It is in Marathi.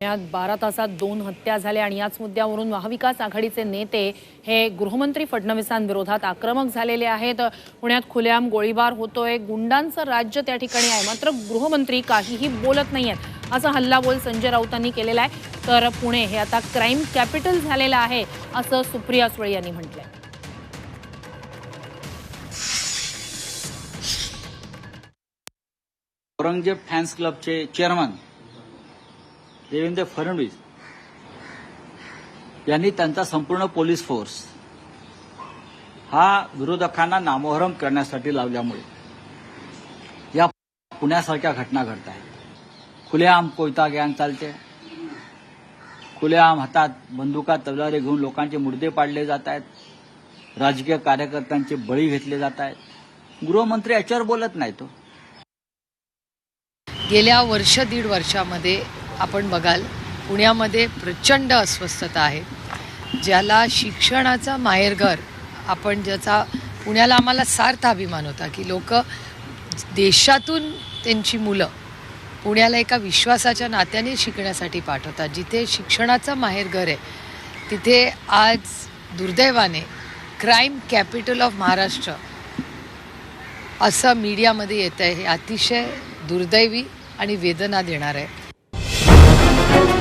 पुण्यात बारा तासात दोन हत्या झाल्या आणि याच मुद्द्यावरून महाविकास आघाडीचे नेते हे गृहमंत्री फडणवीसांविरोधात आक्रमक झालेले आहेत. पुण्यात खुलेआम गोळीबार होतोय. गुंडांचं राज्य त्या ठिकाणी आहे. मात्र गृहमंत्री काहीही बोलत नाहीयेत. असा हल्लाबोल संजय राऊतांनी केलेला आहे. तर पुणे हे आता क्राईम कॅपिटल झालेलं आहे असं सुप्रिया सुळे यांनी म्हटलंय. औरंगजेब फॅन्स क्लबचे चेअरमन देवेंद्र फडणवीस यांनी त्यांचा संपूर्ण पोलीस फोर्स हा विरोधकांना नामोहरम करण्यासाठी लावल्यामुळे या पुण्यासारख्या घटना घडत आहेत. खुलेआम कोयता गँग चालते. खुलेआम हातात बंदुका तलवारी घेऊन लोकांचे मुर्दे पाडले जात आहेत. राजकीय कार्यकर्त्यांचे बळी घेतले जात आहेत. गृहमंत्री याच्यावर बोलत नाही तो हो. गेल्या वर्ष दीड वर्षामध्ये आपण बघाल पुण्यामध्ये प्रचंड अस्वस्थता आहे. ज्याला शिक्षणाचा माहेरघर आपण ज्याचा पुण्याला आम्हाला सार्थ अभिमान होता की लोक देशातून त्यांची मुलं पुण्याला एका विश्वासाच्या नात्याने शिकण्यासाठी पाठवतात. जिथे शिक्षणाचं माहेरघर आहे तिथे आज दुर्दैवाने क्राईम कॅपिटल ऑफ महाराष्ट्र असं मीडियामध्ये येत आहे हे अतिशय दुर्दैवी आणि वेदना देणार आहे. Thank you.